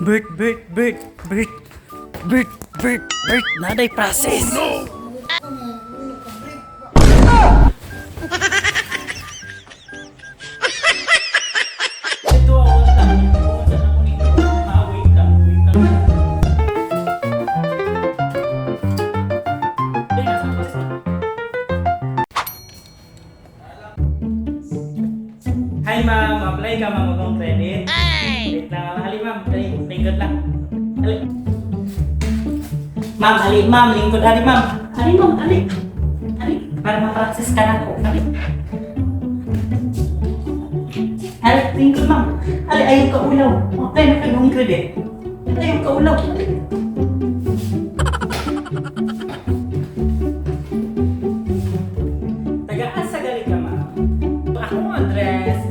Bert, Bert, Bert, Bert, Bert, Bert, Bert, naday process. Kung ah. Ay, ba siya? Hi ma'am, apply ka ma'am ng credit. Wait lang, hali ma'am, hali, lingkod. Hali. Ma'am, hali ma'am, lingkod, hali ma'am. Hali ma'am, hali. Para ma-process ka na ko. Hali. Hali, lingkod ma'am. Hali, ayaw ka ulaw. Okay na kayo ng credit. Ayaw ka ulaw. Taga-asa gali ka ma'am. Ako ang address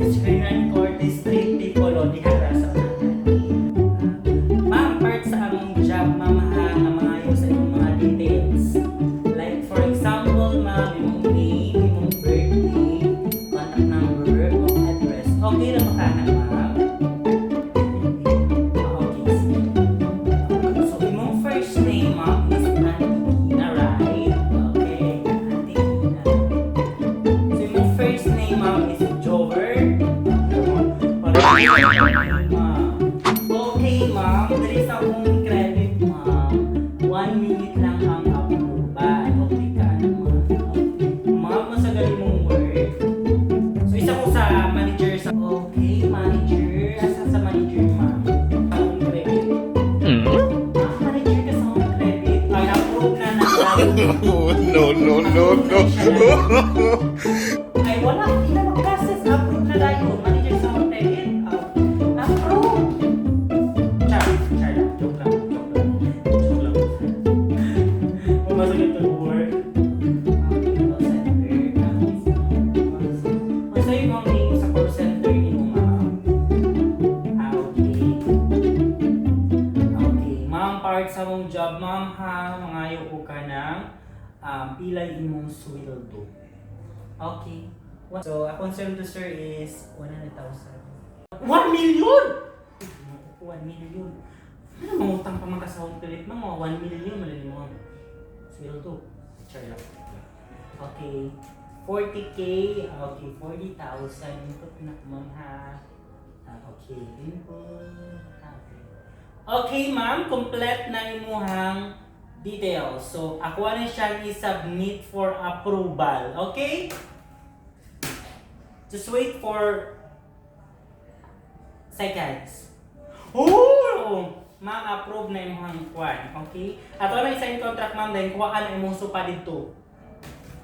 Okay, ma'am. There is akong credit, ma'am. One minute lang ang approval. Okay ka naman. Ma'am, masagali. So, isa ko sa manager sa... Okay, manager. Asa sa manager, ma'am? Akong. Ah, manager ka sa akong credit. Na na. no, no, no, no. Job, ma'am, ha. Mangayo ko ka ng um, pilay imong sweldo. Okay. What- So, akong sweldo, sir, is 100,000. 1 million! 1 million. Ano, mangutang pa credit mo, mga 1 million, malali ang sweldo. Char lang. Okay. 40k, okay, 40,000. Input na ma'am ha. Ah, okay, input. Okay. Okay, ma'am, complete na imuhang details. So, ako na siya i-submit for approval. Okay? Just wait for seconds. Oh! Ma'am, approve na imong kwan. Okay? At wala sign contract, ma'am, then kuha ka na imong supa dito.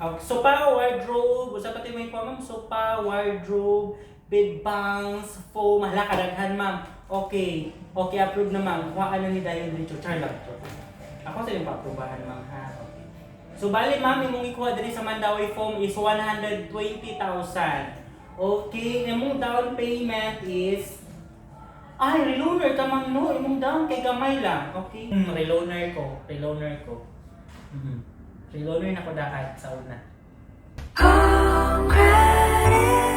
Okay. Sopa, wardrobe, usa pati yung kuha, ma'am. Sopa, wardrobe, bed bangs, foam, hala ma'am. Okay. Okay, approve na, ma'am. Kuha ka na ni Dayan dito. Char lang to. Ako sa yung pa-approvehan, ma'am, ha? So, bali, ma'am, imong ikuha din sa Mandawi Foam is 120,000. Okay, imong down payment is ay, reloaner ka man no, imong down kay gamay lang. Okay? Hmm, reloaner ko, reloaner ko. Mhm. Reloaner na ko dapat sa una. Credit.